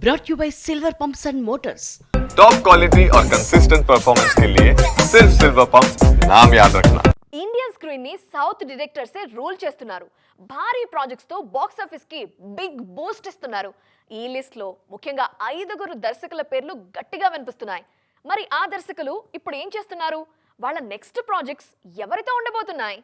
brought you by Silver Pumps and Motors. Top quality और consistent performance के लिए सिर्फ सिल्वर पंप नाम याद रखना ఇండియన్ స్క్రీన్ ని సౌత్ డైరెక్టర్సే రూల్ చేస్తున్నారు భారీ ప్రాజెక్ట్స్ తో బాక్స్ ఆఫీస్ కి బిగ్ బూస్ట్ ఇస్తున్నారు ఈ లిస్ట్ లో ముఖ్యంగా ఐదుగురు దర్శకుల పేర్లు గట్టిగా వినిపిస్తున్నాయి మరి ఆ దర్శకులు ఇప్పుడు ఏం చేస్తున్నారు వాళ్ళ నెక్స్ట్ ప్రాజెక్ట్స్ ఎవరితో ఉండబోతున్నాయి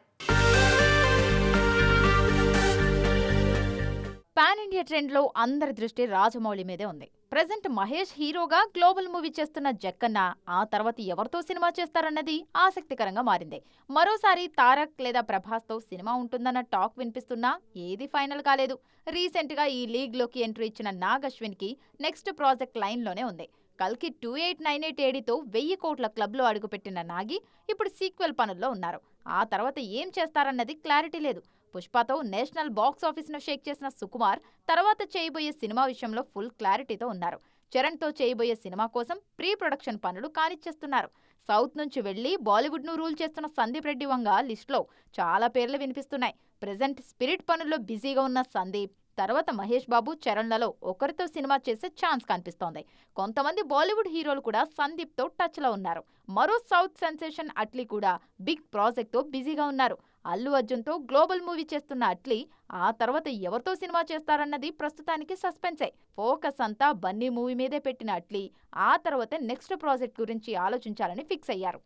ఇండియా ట్రెండ్లో అందరి దృష్టి రాజమౌళి మీదే ఉంది. ప్రజెంట్ మహేష్ హీరోగా గ్లోబల్ మూవీ చేస్తున్న జక్కన్న ఆ తర్వాత ఎవరితో సినిమా చేస్తారన్నది ఆసక్తికరంగా మారింది. మరోసారి తారక్ లేదా ప్రభాస్తో సినిమా ఉంటుందన్న టాక్ వినిపిస్తున్నా ఏది ఫైనల్ కాలేదు. రీసెంట్గా ఈ లీగ్లోకి ఎంట్రీ ఇచ్చిన నాగ్ అశ్విన్కి నెక్స్ట్ ప్రాజెక్ట్ లైన్లోనే ఉంది. కల్కి టూ ఎయిట్ నైన్ ఎయిట్ ఏడితో వెయ్యి కోట్ల క్లబ్లో అడుగుపెట్టిన నాగి ఇప్పుడు సీక్వెల్ పనుల్లో ఉన్నారు. ఆ తర్వాత ఏం చేస్తారన్నది క్లారిటీ లేదు. పుష్పతో నేషనల్ బాక్స్ ఆఫీస్ను షేక్ చేసిన సుకుమార్ తర్వాత చేయబోయే సినిమా విషయంలో ఫుల్ క్లారిటీతో ఉన్నారు. చరణ్తో చేయబోయే సినిమా కోసం ప్రీ ప్రొడక్షన్ పనులు కానిచ్చేస్తున్నారు. సౌత్ నుంచి వెళ్ళి బాలీవుడ్ను రూల్ చేస్తున్న సందీప్ రెడ్డి వంగ లిస్టులో చాలా పేర్లు వినిపిస్తున్నాయి. ప్రెజెంట్ స్పిరిట్ పనుల్లో బిజీగా ఉన్న సందీప్ తర్వాత మహేష్ బాబు చరణ్లలో ఒకరితో సినిమా చేసే ఛాన్స్ కనిపిస్తోంది. కొంతమంది బాలీవుడ్ హీరోలు కూడా సందీప్తో టచ్లో ఉన్నారు. మరో సౌత్ సెన్సేషన్ అట్లీ కూడా బిగ్ ప్రాజెక్ట్తో బిజీగా ఉన్నారు. అల్లు అర్జున్తో గ్లోబల్ మూవీ చేస్తున్న అట్లీ ఆ తర్వాత ఎవరితో సినిమా చేస్తారన్నది ప్రస్తుతానికి సస్పెన్సే. ఫోకస్ అంతా బన్నీ మూవీ మీదే పెట్టిన అట్లీ ఆ తర్వాత నెక్స్ట్ ప్రాజెక్ట్ గురించి ఆలోచించాలని ఫిక్స్ అయ్యారు.